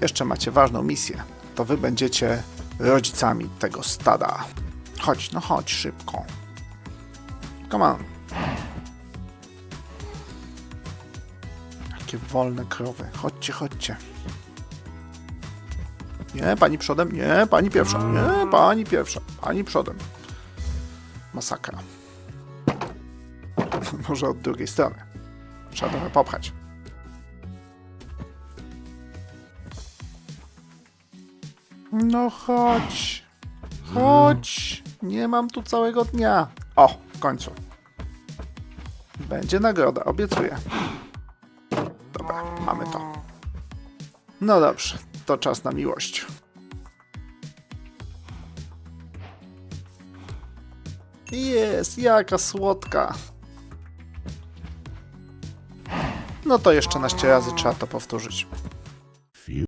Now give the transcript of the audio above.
Jeszcze macie ważną misję. To wy będziecie rodzicami tego stada. Chodź, no chodź szybko. Come on. Jakie wolne krowy. Chodźcie, chodźcie. Nie, pani przodem, nie, pani pierwsza, nie, pani pierwsza, pani przodem. Masakra. Może od drugiej strony. Trzeba trochę popchać. No chodź. Chodź. Nie mam tu całego dnia. O, w końcu. Będzie nagroda, obiecuję. Dobra, mamy to. No dobrze, to czas na miłość. Jest, jaka słodka. No to jeszcze naście razy trzeba to powtórzyć.